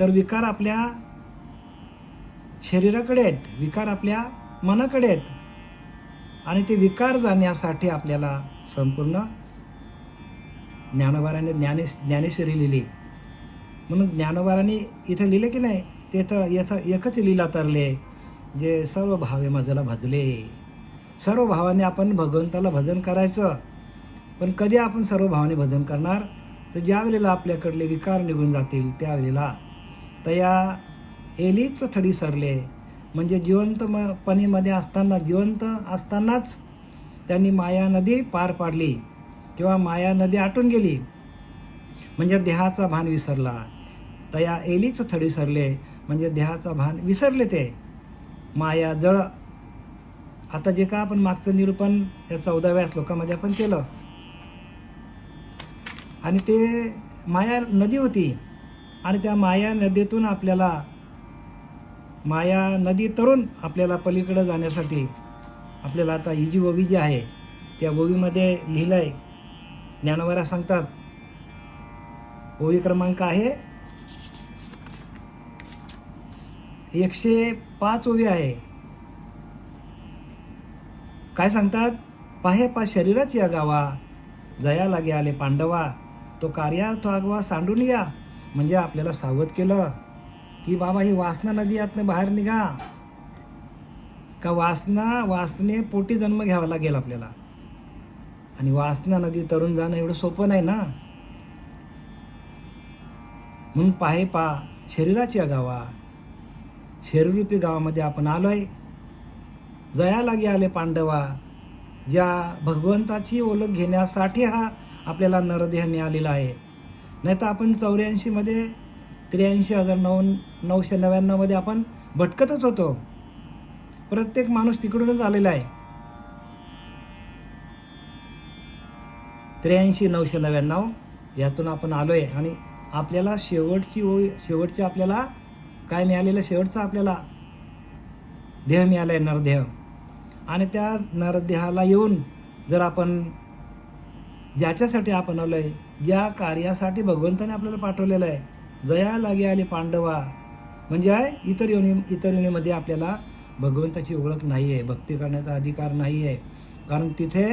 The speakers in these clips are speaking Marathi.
तर विकार आपल्या शरीराकडे आहेत विकार आपल्या मनाकडे आहेत. आणि ते विकार जाण्यासाठी आपल्याला संपूर्ण ज्ञानोबाराने ज्ञाने ज्ञानेश्वरी लिहिली. म्हणून ज्ञानोबाराने इथं लिहिलं की नाही तेथं येथं एकच लिहिला तरले जे सर्व भावे माझ्याला भजले. सर्व भावाने आपण भगवंताला भजन करायचं. पण कधी आपण सर्व भावाने भजन करणार? तर ज्या वेळेला आपल्याकडले विकार निघून जातील त्यावेळेला तया एलीच थडी सरले. म्हणजे जिवंत म पणीमध्ये असताना जिवंत असतानाच त्यांनी माया नदी पार पाडली किंवा माया नदी आटून गेली. म्हणजे देहाचा भान विसरला. तया एलीच थडी सरले. म्हणजे देहाचा भान विसरले ते. माया जळ. आता जे का आपण मागचं निरूपण या चौदाव्या श्लोकामध्ये आपण केलं. आणि ते माया नदी होती. आणि त्या माया नदीतून आपल्याला माया नदी तरुण आपल्याला पलीकडं जाण्यासाठी आपल्याला आता ही जी ओवी जी आहे त्या ओवीमध्ये लिहिलं आहे ज्ञानवरा सांगतात ओवी क्रमांक आहे एकशे पाच ओवी आहे. काय सांगतात? पाहे पा शरीराची गावा जया लागे आले पांडवा तो कार्यार्थ आगवा सांडून या. म्हणजे आपल्याला सावध केलं की बाबा ही वासना नदी यातनं बाहेर निघा. का वासना वासने पोटी जन्म घ्यावा लागेल आपल्याला. आणि वासना नदी तरुण जाणं एवढं सोपं नाही ना? म्हणून पाहे पा शरीराची अगावा शरीररूपी गावामध्ये आपण आलोय. जया लागे आले पांडवा ज्या भगवंताची ओळख घेण्यासाठी हा आपल्याला नरदेह मिळालेला आहे. नाही तर आपण चौऱ्याऐंशीमध्ये त्र्याऐंशी हजार नऊ नऊशे नव्याण्णवमध्ये आपण भटकतच होतो. प्रत्येक माणूस तिकडूनच आलेला आहे. त्र्याऐंशी नऊशे नव्याण्णव यातून आपण आलो आहे आणि आपल्याला शेवटची ओळी शेवटची आपल्याला काय मिळालेलं? शेवटचं आपल्याला देह मिळाला आहे नरदेह. आणि त्या नरदेहाला येऊन जर आपण ज्याच्यासाठी आपण आलो आहे ज्या कार्यासाठी भगवंताने आपल्याला पाठवलेलं आहे. जया लागे आले पांडवा. म्हणजे आहे इतर योनी इतर योनीमध्ये आपल्याला भगवंताची ओळख नाही आहे भक्ती करण्याचा अधिकार नाही आहे कारण तिथे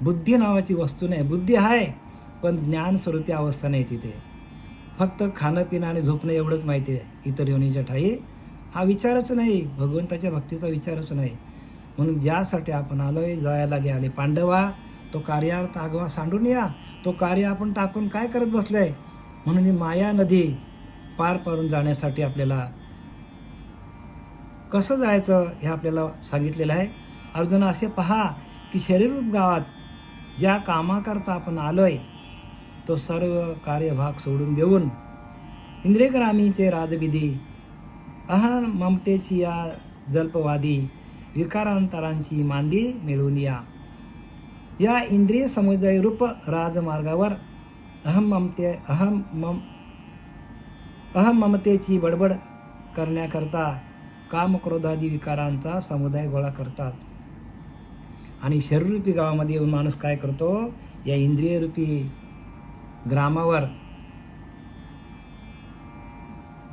बुद्धी नावाची वस्तू नाही. बुद्धी आहे पण ज्ञानस्वरूपी अवस्था नाही तिथे. फक्त खाणं पिणं आणि झोपणं एवढंच माहिती आहे. इतर योनीच्या ठाई हा विचारच नाही. भगवंताच्या भक्तीचा विचारच नाही. म्हणून ज्यासाठी आपण आलोय जायला गे आले पांडवा तो कार्यार्थ आगवा सांडून या. तो कार्य आपण टाकून काय करत बसलोय? म्हणून ही माया नदी पार पाडून जाण्यासाठी आपल्याला कसं जायचं हे आपल्याला सांगितलेलं आहे. अर्जुन असे पहा की शरीररूप गावात ज्या कामाकरता आपण आलोय तो सर्व कार्यभाग सोडून देऊन इंद्रियग्रामीचे राजविधी अहन ममतेची या जल्पवादी विकारांतरांची मांदी मिळवून या. या इंद्रिय समुदाय रूप राजमार्गावर अहम ममते अहम मम अहम ममतेची बडबड करण्याकरता कामक्रोधादी विकारांचा समुदाय गोळा करतात. आणि शरीररूपी गावामध्ये येऊन माणूस काय करतो? या इंद्रियरूपी ग्रामावर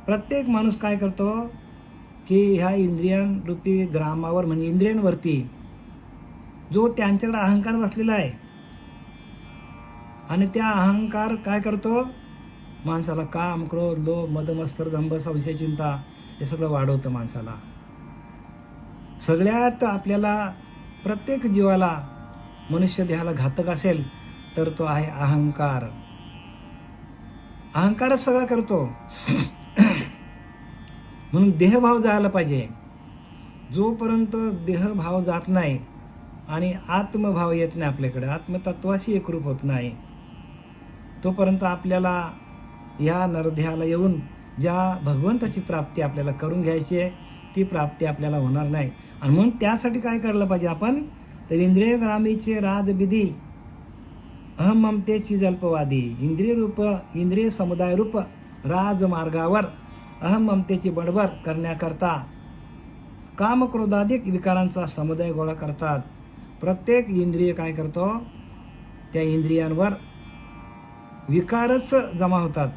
प्रत्येक माणूस काय करतो? की ह्या इंद्रियांरूपी ग्रामावर म्हणजे इंद्रियांवरती जो त्यांच्याकडे अहंकार बसलेला आहे. आणि त्या अहंकार काय करतो? माणसाला काम क्रोध लोभ मदमस्तर दंभ संशय चिंता हे सगळं वाढवतं माणसाला. सगळ्यात आपल्याला प्रत्येक जीवाला मनुष्य देहाला घातक असेल तर तो आहे अहंकार. अहंकारच सगळा करतो. म्हणून देहभाव जायला पाहिजे. जोपर्यंत देहभाव जात नाही आणि आत्मभाव येत नाही आपल्याकडे. आत्मतत्वाशी एकरूप होत नाही. तोपर्यंत आपल्याला ह्या नरध्याला येऊन ज्या भगवंताची प्राप्ती आपल्याला करून घ्यायची आहे ती प्राप्ती आपल्याला होणार नाही. आणि म्हणून त्यासाठी काय करायला पाहिजे आपण? तर इंद्रिय ग्रामीचे राजविधी अहम ममतेची जल्पवादी इंद्रिय रूप इंद्रिय समुदाय रूप राजमार्गावर अहम ममतेची बडबड करण्याकरता कामक्रोधाधिक विकारांचा समुदाय गोळा करतात. प्रत्येक इंद्रिय काय करतो? त्या इंद्रियांवर विकारच जमा होतात.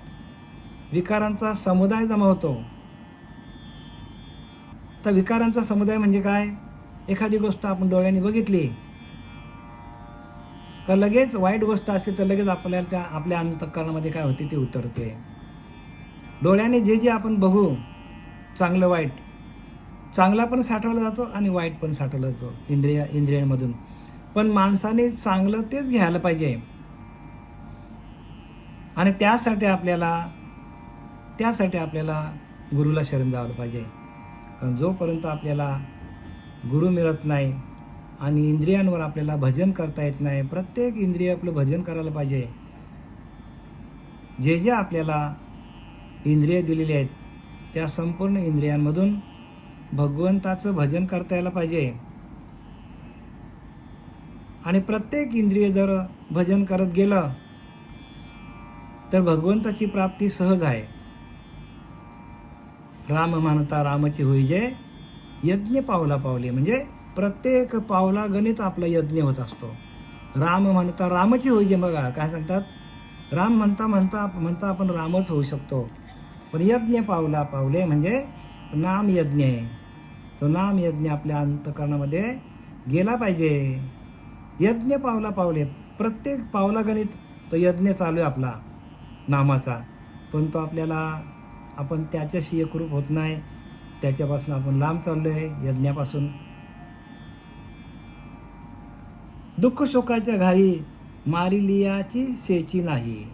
विकारांचा समुदाय जमा होतो. तर विकारांचा समुदाय म्हणजे काय? एखादी गोष्ट आपण डोळ्यांनी बघितली का लगेच वाईट गोष्ट असते तर लगेच आपल्याला त्या आपल्या अंतकरणामध्ये काय होते? ते उतरते. डोळ्याने जे जे आपण बघू चांगलं वाईट चांगला पण साठवला जातो आणि वाईट पण साठवला जातो इंद्रिय इंद्रियांमधून. पण माणसाने चांगलं तेच घ्यायला पाहिजे. आणि त्यासाठी आपल्याला त्यासाठी आपल्याला गुरुला शरण जावलं पाहिजे. कारण जोपर्यंत आपल्याला गुरु मिळत नाही आणि इंद्रियांवर आपल्याला भजन करता येत नाही प्रत्येक इंद्रिय आपलं भजन करायला पाहिजे. जे जे आपल्याला इंद्रिय दिलेली आहेत त्या संपूर्ण इंद्रियांमधून भगवंताचं भजन करता यायला पाहिजे. आणि प्रत्येक इंद्रिय जर भजन करत गेलं तर भगवंताची प्राप्ती सहज आहे. राम मानता रामाची होई जे यज्ञ पावला पावले. म्हणजे प्रत्येक पावला गणित आपला यज्ञ होत असतो. राम म्हणता रामाची होई जे बघा काय सांगतात? राम म्हणता म्हणता म्हणता आपण रामच होऊ शकतो. पण यज्ञ पावला पावले म्हणजे नाम यज्ञ आहे. तो नाम यज्ञ आपल्या अंतकरणामध्ये गेला पाहिजे. यज्ञ पावला पावले. प्रत्येक पावलागणित तो यज्ञ चालू आहे आपला नामाचा. पण तो आपल्याला आपण त्याच्याशी एकरूप होत नाही. त्याच्यापासून आपण लांब चाललो आहे यज्ञापासून. दुःख शोकाच्या घाई मारिलियाची सेची नाही.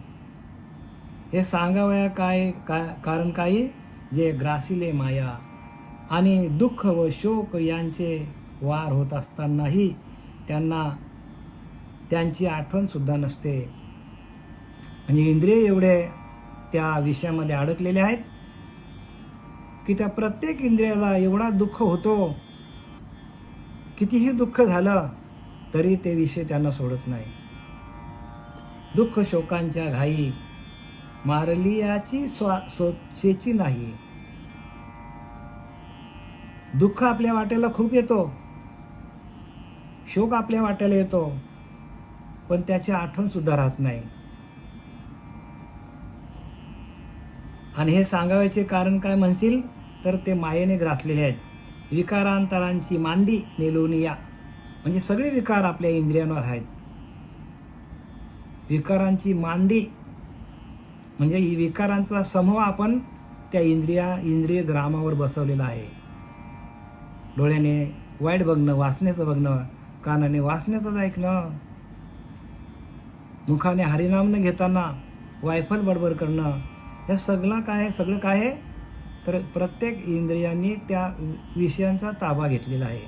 हे सांगावया काय का कारण काही जे ग्रासिले माया आणि दुःख व शोक यांचे वार होत असतानाही त्यांना त्यांची आठवणसुद्धा नसते. म्हणजे इंद्रिय एवढे त्या विषयामध्ये अडकलेले आहेत की त्या प्रत्येक इंद्रियाला एवढा दुःख होतो कितीही दुःख झालं तरी ते विषय त्यांना सोडत नाही. दुःख शोकांच्या घाई मारलियाची स्वा स्वच्छेची नाही. दुःख आपल्या वाट्याला खूप येतो. शोक आपल्या वाट्याला येतो. पण त्याची आठवण सुद्धा राहत नाही. आणि हे सांगावयाचे कारण काय म्हणशील? तर ते मायेने ग्रासलेले आहेत. विकारांतरांची मांदी नेलोनिया म्हणजे सगळे विकार आपल्या इंद्रियांवर आहेत. विकारांची मांदी म्हणजे विकारांचा समूह आपण त्या इंद्रिया इंद्रिय ग्रामावर बसवलेला आहे. डोळ्याने वाईट बघणं वाचण्याचं बघणं कानाने वाचण्याचंच ऐकणं. मुखाने हरिनाम न घेताना वायफल बडबड करणं. हे सगळं काय आहे सगळं काय आहे? तर प्रत्येक इंद्रियांनी त्या विषयांचा ताबा घेतलेला आहे.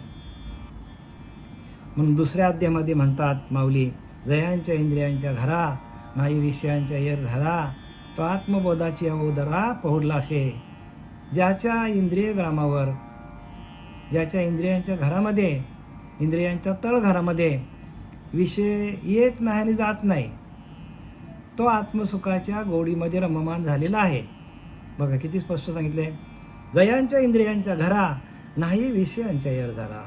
म्हणून दुसऱ्या अध्यामध्ये म्हणतात माऊली जयांच्या इंद्रियांच्या घरा नाही विषयांच्या येर धरा तो आत्मबोधाची अवोदरा असे. ज्याच्या इंद्रिय ग्रामावर ज्याच्या इंद्रियांच्या घरामध्ये इंद्रियांच्या तळघरामध्ये विषय येत नाही आणि जात नाही तो आत्मसुखाच्या गोडीमध्ये रममान झालेला आहे. बघा किती स्पष्ट सांगितले जयांच्या इंद्रियांच्या घरा नाही विषयांच्या यर झाला.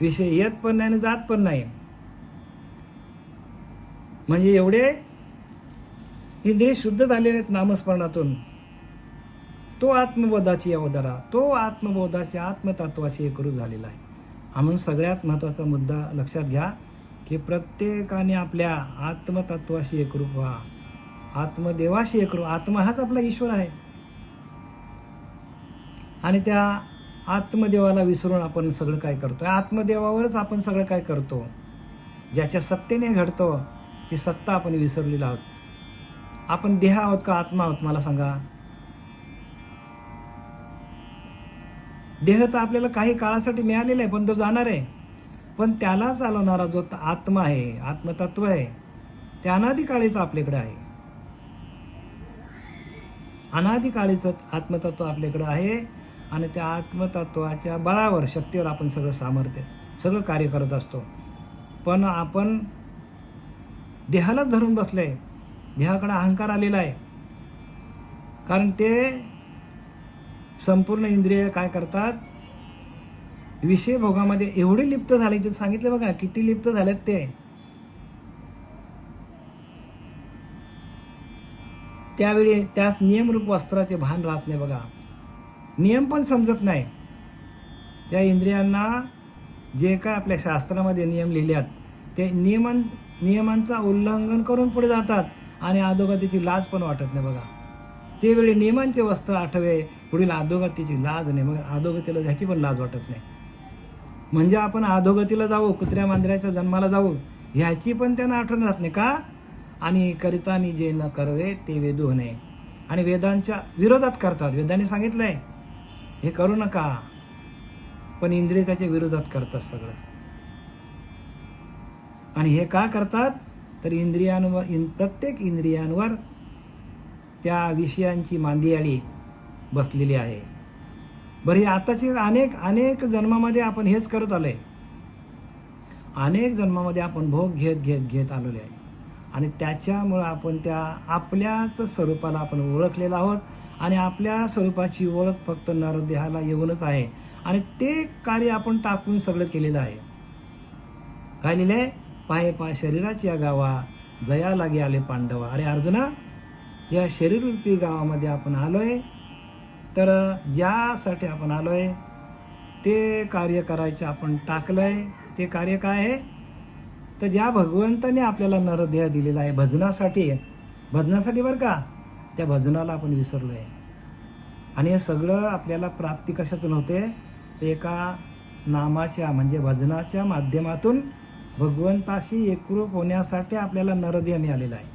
विषय येत पण नाही आणि जात पण नाही. म्हणजे एवढे इंद्रिय शुद्ध झालेले आहेत नामस्मरणातून. तो आत्मबोधाची अवधारा तो आत्मबोधाच्या आत्मतत्वाशी एकरूप झालेला आहे. म्हणून सगळ्यात महत्त्वाचा मुद्दा लक्षात घ्या की प्रत्येकाने आपल्या आत्मतत्वाशी एकरूप व्हा. आत्मदेवाशी एकरूप आत्मा हाच आपला ईश्वर आहे. आणि त्या आत्मदेवाला विसरून आपण सगळं काय करतो आत्मदेवावरच आपण सगळं काय करतो? ज्याच्या सत्तेने घडतो ती सत्ता आपण विसरलेली आहोत. आपण देह आहोत का आत्मा आहोत? मला सांगा. देह तर आपल्याला काही काळासाठी मिळालेला आहे पण तो जाणार आहे. पण त्याला चालवणारा जो आत्मा आहे आत्मतत्व आहे ते अनादिकाळीचं आपल्याकडं आहे. अनादिकाळीचं आत्मतत्व आपल्याकडं आहे आणि त्या आत्मतत्वाच्या बळावर शक्तीवर आपण सगळं सामर्थ्य सगळं कार्य करत असतो. पण आपण देहालाच धरून बसले देहाकडे अहंकार आलेला आहे. कारण ते संपूर्ण इंद्रिय काय करतात? विषय भोगामध्ये एवढे लिप्त झाले ते सांगितलं बघा किती लिप्त झालेत ते. त्यावेळी त्यास नियमरूप वस्त्राचे भान राहत नाही बघा. नियम पण समजत नाही. त्या इंद्रियांना जे काय आपल्या शास्त्रामध्ये नियम लिहिल्यात ते नियमन नियमांचा उल्लंघन करून पुढे जातात आणि अधोगतीची लाज पण वाटत नाही बघा. ते वेळी नियमांचे वस्त्र आठवे पुढील अधोगतीची लाज नाही. मग अधोगतीला ह्याची पण लाज वाटत नाही. म्हणजे आपण अधोगतीला जाऊ कुत्र्या मांजऱ्याच्या जन्माला जाऊ ह्याची पण त्यांना आठवण राहत नाही. का? आणि करितानी जे न करवे ते वेदू होणे. आणि वेदांच्या विरोधात करतात. वेदांनी सांगितलंय हे करू नका. पण इंद्रिय त्याच्या विरोधात करतात सगळं. आणि हे का करतात? तर इंद्रियांवर इन प्रत्येक इंद्रियांवर त्या विषयांची मांदियाळी बसलेली आहे. बरं हे आताची अनेक अनेक जन्मामध्ये आपण हेच करत आलो आहे अनेक जन्मामध्ये आपण भोग घेत घेत घेत आलेले आहे. आणि त्याच्यामुळं आपण त्या आपल्याच स्वरूपाला आपण ओळखलेलो आहोत. आणि आपल्या स्वरूपाची ओळख फक्त नरदेहाला येऊनच आहे. आणि ते कार्य आपण टाकून सगळं केलेलं आहे. काय लिहिलं आहे पाय पाय शरीराची या गावा जया लागे आले पांडवा. अरे अर्जुना या शरीररूपी गावामध्ये आपण आलो आहे तर ज्यासाठी आपण आलो आहे ते कार्य करायचे आपण टाकलं आहे ते कार्य काय आहे? तर ज्या भगवंताने आपल्याला नरदेह दिलेला आहे भजनासाठी भजनासाठी बरं का त्या भजनाला आपण विसरलो आहे आणि हे सगळं आपल्याला प्राप्ती कशातून होते? ते एका नामाच्या म्हणजे भजनाच्या माध्यमातून भगवंताशी एकरूप होण्यासाठी आपल्याला नरदेह मिळालेला आहे.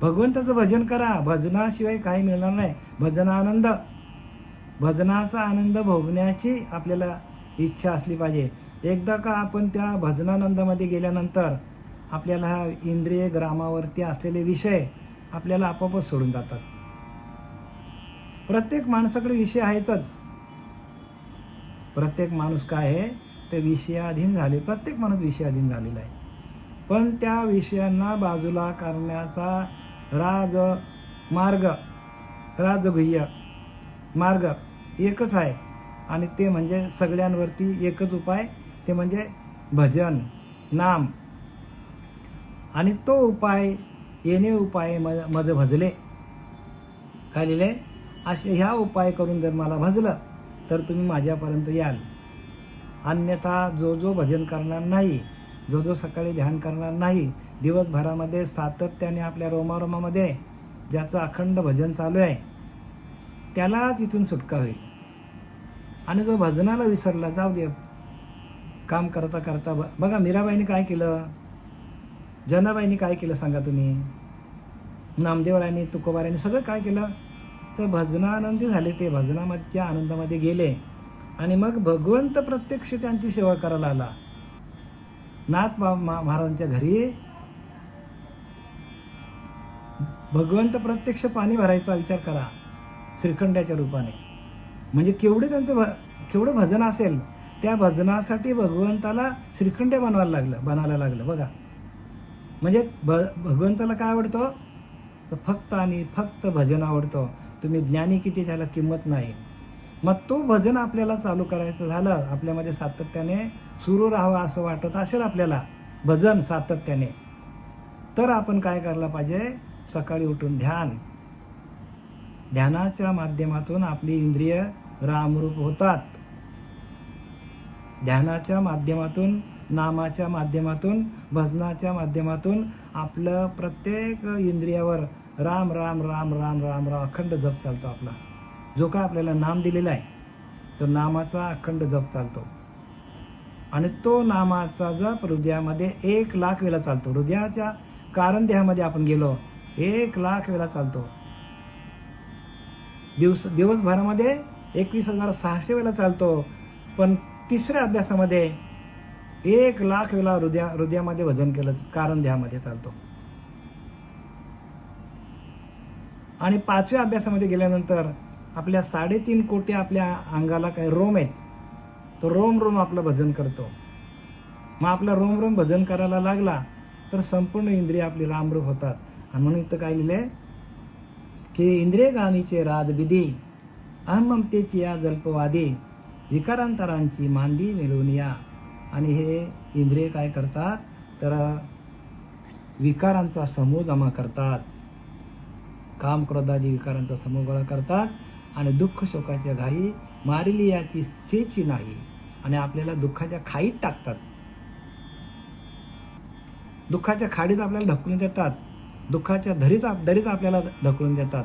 भगवंताचं भजन करा. भजनाशिवाय काही मिळणार नाही. भजनानंद भजनाचा आनंद भोगण्याची आपल्याला इच्छा असली पाहिजे. एकदा का आपण त्या भजनानंदामध्ये गेल्यानंतर आपल्याला हा इंद्रिय ग्रामावरती असलेले विषय आपल्याला आपोआपच सोडून जातात. प्रत्येक माणसाकडे विषय आहेतच. प्रत्येक माणूस काय आहे? ते विषयाधीन झाले. प्रत्येक माणूस विषयाधीन झालेला आहे. पण त्या विषयांना बाजूला करण्याचा राज मार्ग राजगुह्य. मार्ग एकच आहे. आणि ते म्हणजे सगळ्यांवरती एकच उपाय ते म्हणजे भजन नाम. आणि तो उपाय येणे उपाय म मज भजले. काय लिहिले? असे ह्या उपाय करून जर मला भजलं तर तुम्ही माझ्यापर्यंत याल. अन्यथा जो जो भजन करणार नाही जो जो सकाळी ध्यान करणार नाही दिवसभरामध्ये सातत्याने आपल्या रोमारोमामध्ये ज्याचं अखंड भजन चालू आहे त्यालाच इथून सुटका होईल. आणि जो भजनाला विसरला जाऊ दे काम करता करता ब बघा मीराबाईने काय केलं? जनाबाईंनी काय केलं सांगा तुम्ही? नामदेवरायांनी तुकोबारांनी सगळं काय केलं? तर भजनानंदी झाले ते भजनामधच्या आनंदामध्ये गेले. आणि मग भगवंत प्रत्यक्ष त्यांची सेवा करायला आला. नाथ महाराजांच्या घरी भगवंत प्रत्यक्ष पाणी भरायचा विचार करा श्रीखंडाच्या रूपाने. म्हणजे केवढे त्यांचं भ केवढं भजन असेल त्या भजनासाठी भगवंताला श्रीखंड बनवायला लागलं बनायला लागलं बघा. म्हणजे भ भगवंताला काय आवडतं? तर फक्त आणि फक्त भजन आवडतं. तुम्ही ज्ञानी किती त्याला किंमत नाही. मग तो भजन आपल्याला चालू करायचं झालं आपल्यामध्ये सातत्याने सुरू राहावं असं वाटत असेल आपल्याला भजन सातत्याने. तर आपण काय करायला पाहिजे? सकाळी उठून ध्यान. ध्यानाच्या माध्यमातून आपली इंद्रिय रामरूप होतात. ध्यानाच्या माध्यमातून नामाच्या माध्यमातून भजनाच्या माध्यमातून आपलं प्रत्येक इंद्रियावर राम राम राम राम राम राम अखंड जप चालतो आपला. जो काय आपल्याला नाम दिलेला आहे तो नामाचा अखंड जप चालतो. आणि तो नामाचा जप हृदयामध्ये एक लाख वेळा चालतो. हृदयाच्या कारण देहामध्ये आपण गेलो एक लाख वेळा चालतो. दिवस दिवसभरामध्ये एकवीस हजार सहाशे वेळा चालतो. पण तिसऱ्या अभ्यासामध्ये एक लाख वेळा हृदया हृदयामध्ये वजन केलं कारण देहामध्ये चालतो. आणि पाचव्या अभ्यासामध्ये गेल्यानंतर आपल्या साडेतीन कोटी आपल्या अंगाला काही रोम आहेत. तो रोम रोम आपलं भजन करतो. मग आपला रोम रोम भजन करायला लागला तर संपूर्ण इंद्रिय आपली रामरूप होतात. आणि म्हणून इथं काय लिहिलंय की इंद्रियगामीचे राजविधी अहममतेची या जल्पवादी विकारांतरांची मांदी मिळवून या आणि हे इंद्रिय काय करतात तर विकारांचा समूह जमा करतात काम क्रोधादी विकारांचा गोळा करतात आणि दुःख शोकाच्या घाई मारिली याची सेची नाही आणि आपल्याला दुःखाच्या खाईत टाकतात दुःखाच्या खाडीत आपल्याला ढकलून देतात दुःखाच्या धरीत आप दरीत आपल्याला ढकलून देतात.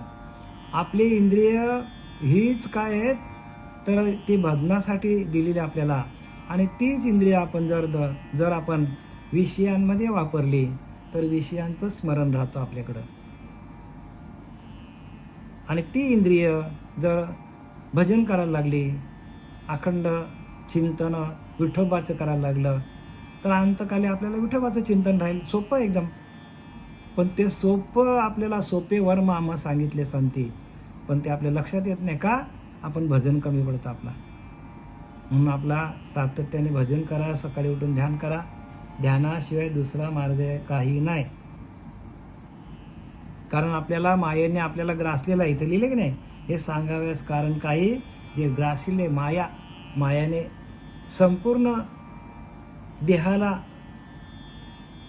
आपली इंद्रिय हीच काय आहेत? तर ती भजनासाठी दिलेली आपल्याला. आणि तीच इंद्रिय आपण जर द जर आपण विषयांमध्ये वापरली तर विषयांचं स्मरण राहतं आपल्याकडं. आणि ती इंद्रिय जर भजन करायला लागली अखंड चिंतन विठोबाचं करायला लागलं तर अंतकाली आपल्याला विठोबाचं चिंतन राहील. सोपं एकदम. पण ते सोपं आपल्याला सोपे वर मामा सांगितले संती. पण ते आपल्या लक्षात येत नाही का? आपण भजन कमी पडतं आपला. म्हणून आपला सातत्याने भजन करा सकाळी उठून ध्यान करा. ध्यानाशिवाय दुसरा मार्ग काही नाही. कारण आपल्याला मायेने आपल्याला ग्रासलेला इथं लिहिले की नाही? हे सांगाव्यास कारण काही जे ग्रासिले माया मायाने संपूर्ण देहाला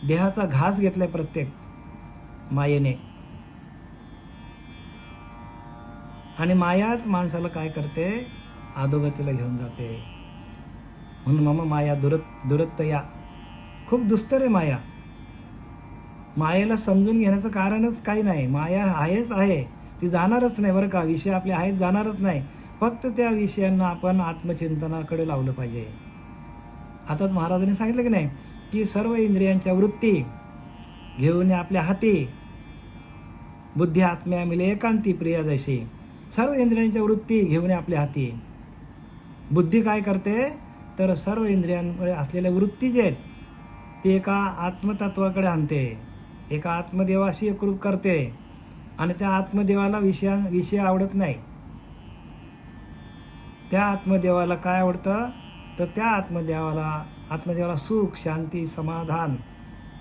देहाचा घास घेतलाय प्रत्येक. मायेने. आणि मायाच माणसाला काय करते? आदोगतीला घेऊन जाते. म्हणून मम माया दुरत दुरत्त या खूप दुस्तर आहे माया. मायेला समजून घेण्याचं कारणच काही नाही. माया आहेच आहे. ती जाणारच नाही बरं का? विषय आपले आहेत जाणारच नाही. फक्त त्या विषयांना आपण आत्मचिंतनाकडे लावलं पाहिजे. आता महाराजांनी सांगितलं की नाही की सर्व इंद्रियांच्या वृत्ती घेऊन आपल्या हाती बुद्धी आत्म्या मिले एकांती प्रिय जशी सर्व इंद्रियांच्या वृत्ती घेऊन आपल्या हाती. बुद्धी काय करते? तर सर्व इंद्रियांमुळे असलेल्या वृत्ती जे आहेत ते एका आत्मतत्वाकडे आणते. एका आत्मदेवाशी एकरूप करते. आणि त्या आत्मदेवाला विषया विषय आवडत नाही. त्या आत्मदेवाला काय आवडतं? तर त्या आत्मदेवाला आत्मदेवाला सुख शांती समाधान.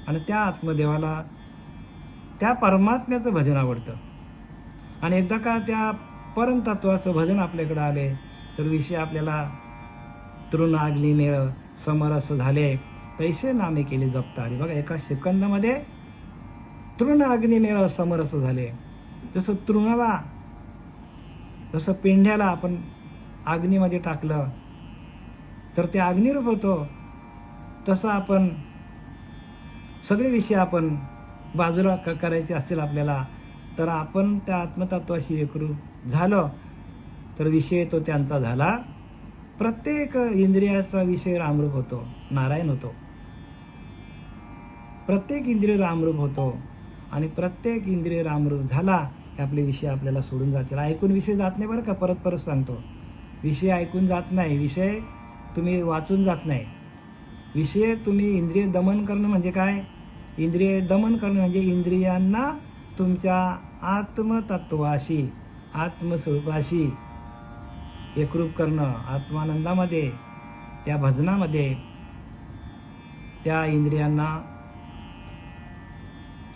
आणि त्या आत्मदेवाला त्या परमात्म्याचं भजन आवडतं. आणि एकदा का त्या परमतत्वाचं भजन आपल्याकडं आले तर विषय आपल्याला तृण आगली मेळ समरस झाले पैसे नामे केले जपतारी. बघा एका सेकंदामध्ये तृण अग्निमेळ समरस झाले. जसं तृणाला जसं पेंढ्याला आपण अग्नीमध्ये टाकलं तर ते अग्निरूप होतो. तसं आपण सगळे विषय आपण बाजूला क करायचे असतील आपल्याला तर आपण त्या आत्मतत्वाशी एकरूप झालं. तर विषय तो त्यांचा झाला. प्रत्येक इंद्रियाचा विषय रामरूप होतो. नारायण होतो. प्रत्येक इंद्रिय रामरूप होतो. आणि प्रत्येक इंद्रिय रामरूप झाला की आपले विषय आपल्याला सोडून जातील. ऐकून विषय जात नाही बरं का? परत परत सांगतो. विषय ऐकून जात नाही. विषय तुम्ही वाचून जात नाही. विषय तुम्ही इंद्रिय दमन करणं म्हणजे काय? इंद्रिय दमन करणं म्हणजे इंद्रियांना तुमच्या आत्मतत्वाशी आत्मस्वरूपाशी एकरूप करणं आत्मानंदामध्ये त्या भजनामध्ये त्या इंद्रियांना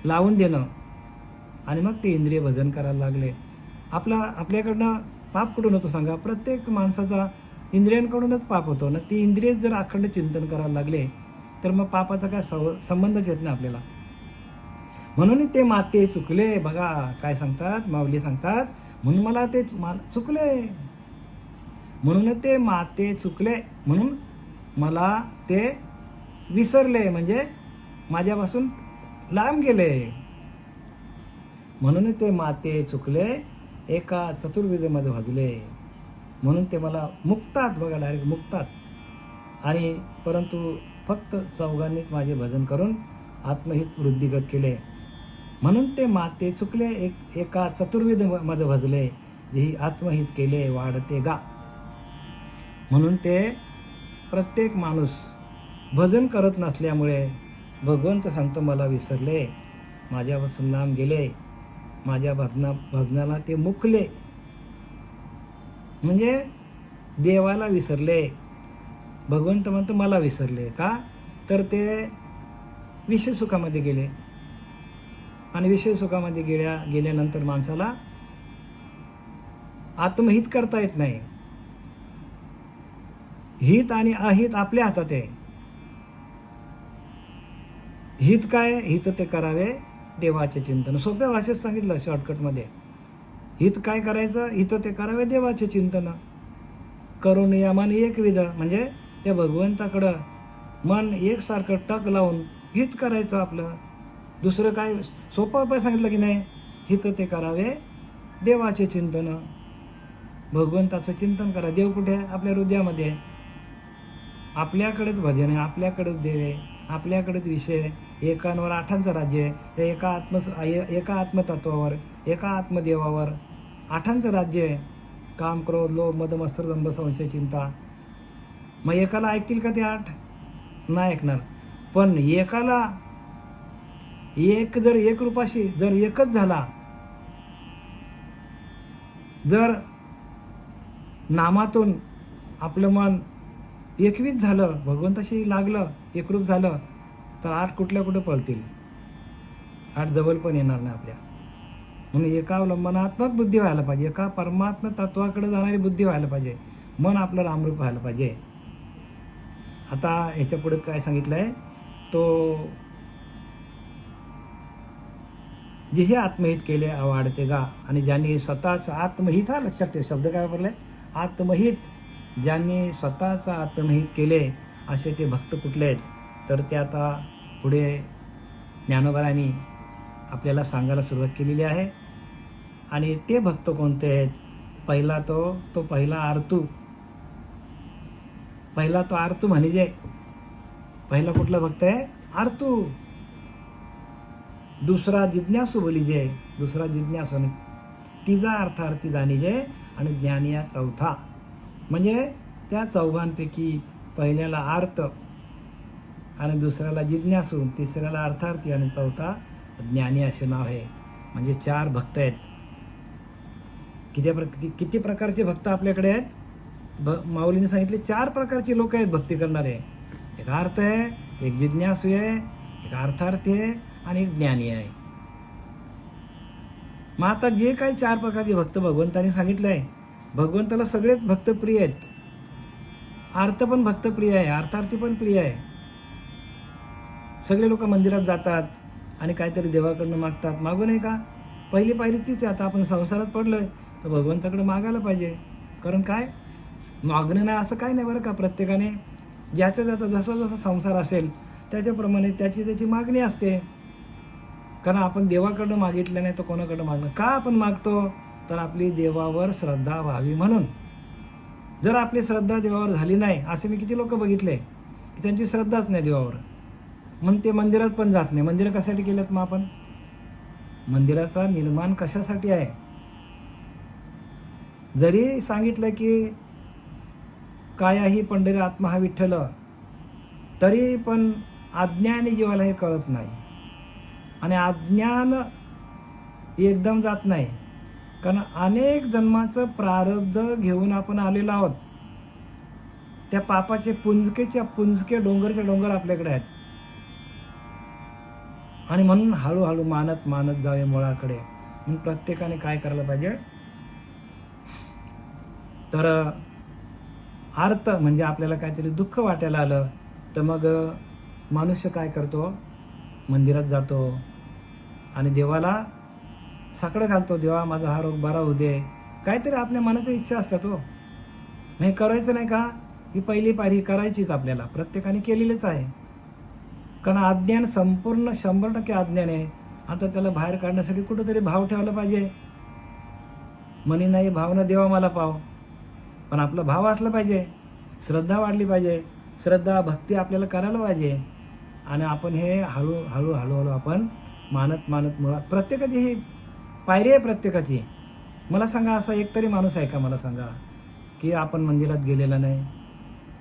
लावून देणं. आणि मग ते इंद्रिय भजन करायला लागले. आपला आपल्याकडनं पाप कुठून होतं सांगा? प्रत्येक माणसाचा इंद्रियांकडूनच पाप होतो. ना ती इंद्रिय जर अखंड चिंतन करायला लागले तर मग पापाचा काय सव संबंधच येत नाही आपल्याला. म्हणून ते माते चुकले. बघा काय सांगतात माऊली सांगतात. म्हणून मला ते चुकले. म्हणून ते माते चुकले. म्हणून मला ते विसरले. म्हणजे माझ्यापासून लांब गेले. म्हणून ते माते चुकले. एका चतुर्विजेमध्ये भाजले. म्हणून ते मला मुक्तात. बघा डायरेक्ट मुक्तात. आणि परंतु फक्त चौघांनीच माझे भजन करून आत्महित वृद्धिगत केले. म्हणून ते माते चुकले एक एका चतुर्विध मध भजले जे आत्महित केले वाढते गा. म्हणून ते प्रत्येक माणूस भजन करत नसल्यामुळे भगवंत सांगतो मला विसरले. माझ्यापासून लांब गेले. माझ्या भजना भजनाला ते मुकले. म्हणजे देवाला विसरले. भगवंत म्हणतो मला विसरले. का? तर ते विषय सुखामध्ये गेले. आणि विषय सुखामध्ये गेल्या गेल्यानंतर माणसाला आत्महित करता येत नाही. हित आणि अहित आपल्या हातात आहे. हित काय? हित ते करावे देवाचे चिंतन. सोप्या भाषेत सांगितलं शॉर्टकटमध्ये हित काय करायचं? हित ते करावे देवाचे चिंतन. करून या मन एकविध म्हणजे त्या भगवंताकडं मन एकसारखं टक लावून हित करायचं आपलं. दुसरं काय? सोपं उपाय सांगितलं की नाही? हित ते करावे देवाचे चिंतन. भगवंताचं चिंतन करा. देव कुठे आहे? आपल्या हृदयामध्ये आपल्याकडेच भजन आहे आपल्याकडेच देव आहे आपल्याकडेच विषय आहे. एकांवर आठांचं राज्य आहे. एका आत्म एका आत्मतत्वावर एका आत्मदेवावर आठांचं राज्य आहे. काम क्रोध लोभ मद दंभ संशय चिंता मग एकाला ऐकतील का ते आठ? नाही ऐकणार. पण एकाला एक जर एक रूपाशी जर एकच झाला जर नामातून आपलं मन एकवीस झालं भगवंताशी लागलं एकरूप झालं तर आठ कुठल्या कुठं पळतील? आठ जवळ पण येणार नाही आपल्या. म्हणून एका अवलंबनात्मक बुद्धी व्हायला पाहिजे. एका परमात्म तत्वाकडे जाणारी बुद्धी व्हायला पाहिजे. मन आपलं रामरूप व्हायला पाहिजे. आता ह्याच्या पुढे काय सांगितलं आहे तो जे हे आत्महित केले वाढते गा आणि ज्यांनी स्वतःचं आत्महित हा लक्षात ठेव शब्द काय वापरले आत्महित ज्यांनी स्वतःचा आत्महित केले असे ते भक्त कुठले आहेत? तर ते आता पुढे ज्ञानोबरांनी आपल्याला सांगायला सुरुवात केलेली आहे. आणि ते भक्त कोणते आहेत? पहिला तो तो पहिला आरतू पहिला तो आरतू म्हणजे पहिला कुठला भक्त आहे आरतू. दुसरा जिज्ञासू बोली जे. दुसरा जिज्ञासू आणि तिचा अर्थार्थी जाणीजे आणि ज्ञानी या चौथा. म्हणजे त्या चौघांपैकी पहिल्याला आर्त आणि दुसऱ्याला जिज्ञासू तिसऱ्याला अर्थार्थी आणि चौथा ज्ञानी असे नाव आहे. म्हणजे चार भक्त आहेत. किती प्र किती प्रकारचे भक्त आपल्याकडे आहेत? भ माऊलीने सांगितले चार प्रकारचे लोक आहेत भक्ती करणारे. एक अर्थ आहे एक जिज्ञासू आहे एक अर्थार्थी आहे आणि एक ज्ञानी आहे. मग आता जे काही चार प्रकारचे भक्त भगवंताने सांगितलं आहे भगवंताला सगळेच भक्तप्रिय आहेत. अर्थ पण भक्तप्रिय आहे अर्थार्थी पण प्रिय आहे. सगळे लोक मंदिरात जातात आणि काहीतरी देवाकडनं मागतात. मागू नये का? पहिली पायरी तीच आहे. आता आपण संसारात पडलोय तर भगवंताकडे मागायला पाहिजे. कारण काय? मागणं नाही असं काही नाही बरं का प्रत्येकाने. ज्याचा ज्याचा जसा जसा संसार असेल त्याच्याप्रमाणे त्याची त्याची मागणी असते. कारण आपण देवाकडं मागितलं नाही तर कोणाकडं मागणं? का आपण मागतो? तर आपली देवावर श्रद्धा व्हावी म्हणून. जर आपली श्रद्धा देवावर झाली नाही असे मी किती लोक बघितले की त्यांची श्रद्धाच नाही देवावर. म्हणून ते मंदिरात पण जात नाही. मंदिरं कशासाठी केल्यात मग आपण? मंदिराचा निर्माण कशासाठी आहे? जरी सांगितलं की कायाही पंढरी आत्मा हा विठ्ठल तरी पण अज्ञानी जीवाला हे कळत नाही. आणि अज्ञान एकदम जात नाही. कारण अनेक जन्माचं प्रारब्ध घेऊन आपण आलेलो आहोत. त्या पापाचे पुंजकेच्या पुंजके डोंगरचे डोंगर आपल्याकडे आहेत. आणि म्हणून हळूहळू मानत मानत जावे मुळाकडे. म्हणून प्रत्येकाने काय करायला पाहिजे? तर अर्थ म्हणजे आपल्याला काहीतरी दुःख वाटायला आलं तर मग मनुष्य काय करतो? मंदिरात जातो आणि देवाला साकडं घालतो. देवा माझा हा रोग बरा होऊ दे. काहीतरी आपल्या मनाची इच्छा असतात हो. हे करायचं नाही का? ही पहिली पायरी करायचीच आपल्याला. प्रत्येकाने केलेलीच आहे. कारण अज्ञान संपूर्ण शंभर टक्के अज्ञान आहे. आता त्याला बाहेर काढण्यासाठी कुठंतरी भाव ठेवला पाहिजे. म्हणे नाही भावना देवा मला पाव. पण आपला भाव असला पाहिजे. श्रद्धा वाढली पाहिजे. श्रद्धा भक्ती आपल्याला करायला पाहिजे. आणि आपण हे हळू हळू हळूहळू आपण मानत मानत मुळात प्रत्येकाची ही पायरी आहे प्रत्येकाची. मला सांगा असा एकतरी माणूस आहे का मला सांगा की आपण मंदिरात गेलेला नाही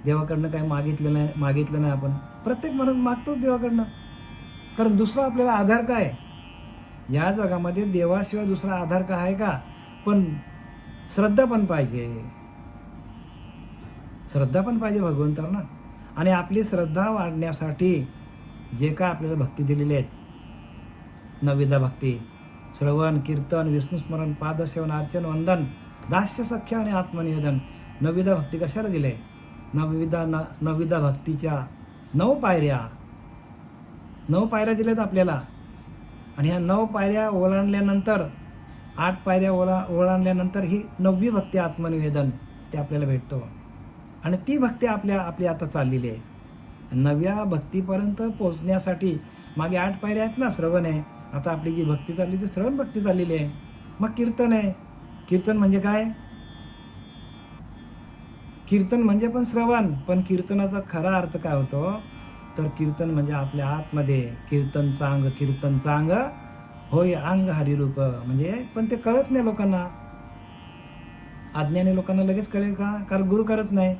देवाकडनं काही मागितलं नाही मागितलं नाही आपण. प्रत्येक माणूस मागतोच देवाकडनं. कारण दुसरा आपल्याला आधार काय या जगामध्ये देवाशिवाय दुसरा आधार का आहे का? पण श्रद्धा पण पाहिजे. श्रद्धा पण पाहिजे भगवंतावर ना आणि आपली श्रद्धा वाढण्यासाठी जे काय आपल्याला भक्ती दिलेली आहेत नविदा भक्ती श्रवण कीर्तन विष्णुस्मरण पादसेवन अर्चन वंदन दास्य सख्य आणि आत्मनिवेदन नविदा भक्ती कशाला दिले? नविदा न नविदा भक्तीच्या नऊ पायऱ्या. नऊ पायऱ्या दिल्यात आपल्याला. आणि ह्या नऊ पायऱ्या ओलांडल्यानंतर आठ पायऱ्या ओला ओलांडल्यानंतर ही नववी भक्ती आत्मनिवेदन ते आपल्याला भेटतो. आणि ती भक्ती आपल्या आपली आता चाललेली आहे. नव्या भक्तीपर्यंत पोचण्यासाठी मागे आठ पायऱ्या आहेत ना श्रवण आहे. आता आपली जी भक्ती चालली ती श्रवण भक्ती चाललेली आहे. मग कीर्तन आहे. कीर्तन म्हणजे काय? कीर्तन म्हणजे पण श्रवण पण कीर्तनाचा खरा अर्थ काय होतो? तर कीर्तन म्हणजे आपल्या आतमध्ये. कीर्तन चांग कीर्तन चांग होय अंग हरिरूप म्हणजे पण ते कळत नाही लोकांना. अज्ञानी लोकांना लगेच कळेल का? कारण गुरु करत नाही.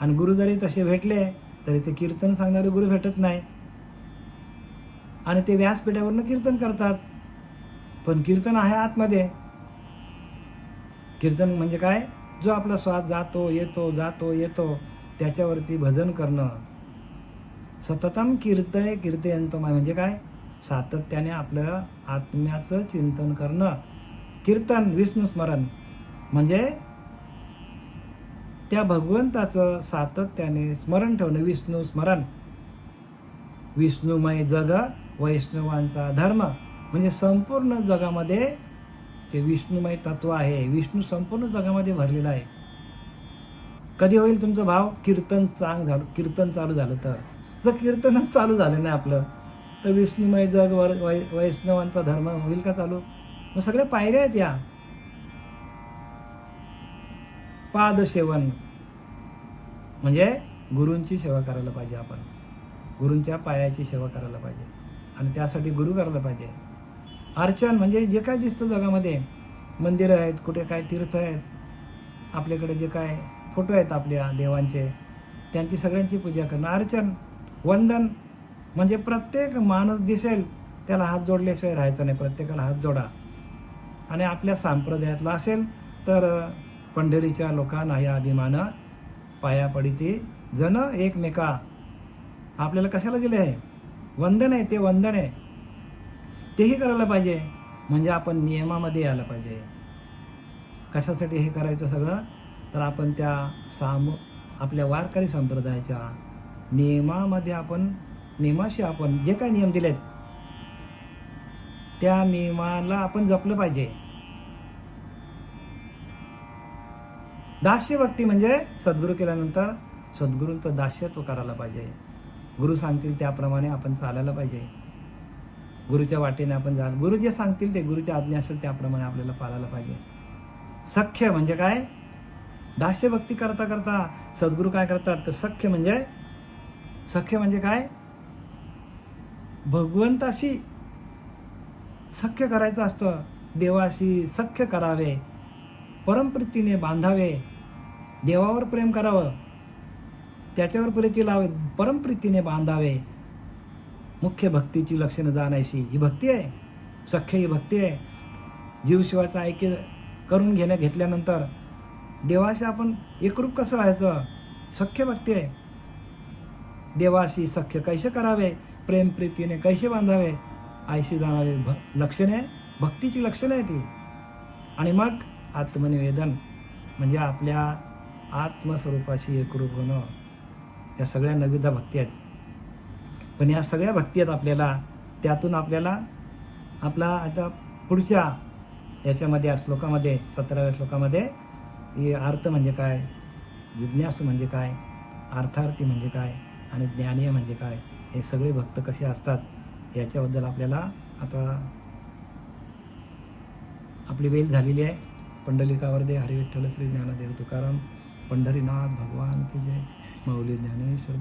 आणि गुरु जरी तसे भेटले तरी ते कीर्तन सांगणारे गुरु भेटत नाही. आणि ते व्यासपीठावरनं कीर्तन करतात. पण कीर्तन आहे आतमध्ये. कीर्तन म्हणजे काय? जो आपला स्वाद जातो येतो जातो येतो त्याच्यावरती भजन करणं. सततम कीर्तय कीर्तयंतमाय म्हणजे काय? सातत्याने आपलं आत्म्याचं चिंतन करणं. कीर्तन विष्णुस्मरण म्हणजे त्या भगवंताचं सातत्याने स्मरण ठेवणं विष्णू स्मरण. विष्णुमय जग वैष्णवांचा धर्म. म्हणजे संपूर्ण जगामध्ये ते विष्णुमय तत्व आहे. विष्णू संपूर्ण जगामध्ये भरलेला आहे. कधी होईल तुमचं भाव? कीर्तन चांग झालं कीर्तन चालू झालं तर. जर कीर्तनच चालू झालं नाही आपलं तर विष्णुमय जग वर वै वैष्णवांचा धर्म होईल का चालू? मग सगळ्या पायऱ्या आहेत या. पादसेवन म्हणजे गुरूंची सेवा करायला पाहिजे आपण. गुरूंच्या पायाची सेवा करायला पाहिजे. आणि त्यासाठी गुरु करायला पाहिजे. अर्चन म्हणजे जे काय दिसतं जगामध्ये मंदिरं आहेत कुठे काय तीर्थ आहेत आपल्याकडे जे काय फोटो आहेत आपल्या देवांचे त्यांची सगळ्यांची पूजा करणं. अर्चन वंदन म्हणजे प्रत्येक माणूस दिसेल त्याला हात जोडल्याशिवाय राहायचं नाही. प्रत्येकाला हात जोडा. आणि आपल्या संप्रदायातला असेल तर पंढरीच्या लोकांना या अभिमान पाया पडिते. जण एकमेका. आपल्याला कशाला दिले आहे? वंदन आहे ते वंदन आहे. तेही करायला पाहिजे. म्हणजे आपण नियमामध्ये यायला पाहिजे. कशासाठी हे करायचं सगळं? तर आपण त्या सामू आपल्या वारकरी संप्रदायाच्या नियमामध्ये आपण नियमाशी आपण जे काही नियम दिलेत त्या नियमाला आपण जपलं पाहिजे. दास्य भक्ती म्हणजे सद्गुरू केल्यानंतर सद्गुरूंचं दास्यत्व करायला पाहिजे. गुरु सांगतील त्याप्रमाणे आपण चालायला पाहिजे. गुरुच्या वाटेने आपण जा गुरु जे सांगतील ते गुरुच्या आज्ञा असेल त्याप्रमाणे आपल्याला पाळायला पाहिजे. सख्य म्हणजे काय? दास्य भक्ती करता करता सद्गुरू काय करतात? तर सख्य म्हणजे सख्य म्हणजे काय? भगवंताशी सख्य करायचं असतं. देवाशी सख्य करावे. परमप्रीतीने बांधावे. देवावर प्रेम करावं. त्याच्यावर प्रीती लावे परमप्रीतीने बांधावे. मुख्य भक्तीची लक्षणं जाणायची ही भक्ती आहे. सख्य ही भक्ती आहे. जीवशिवाचं ऐक्य करून घेण्या घेतल्यानंतर देवाशी आपण एकरूप कसं व्हायचं सख्य भक्ती आहे. देवाशी सख्य कैसे करावे? प्रेम प्रीतीने कैसे बांधावे? आयशी जाणावे भ लक्षणे भक्तीची लक्षणं आहे ती आणि मग आत्मनिवेदन. म्हणजे आपल्या आत्मस्वरूपाशी एकरूप होणं या सगळ्या नविदा भक्ती आहेत. पण या सगळ्या भक्ती आहेत आपल्याला त्यातून आपल्याला आपला आता पुढच्या याच्यामध्ये या श्लोकामध्ये सतराव्या श्लोकामध्ये अर्थ म्हणजे काय जिज्ञासू म्हणजे काय अर्थार्थी म्हणजे काय आणि ज्ञानीय म्हणजे काय हे सगळे भक्त कसे असतात याच्याबद्दल आपल्याला आता आपली वेळ झालेली आहे. पंडलिकावर दे हरिविठ्ठल श्री ज्ञानदेव तुकाराम. पंढरीनाथ भगवान की जय. माऊली ज्ञानेश्वर.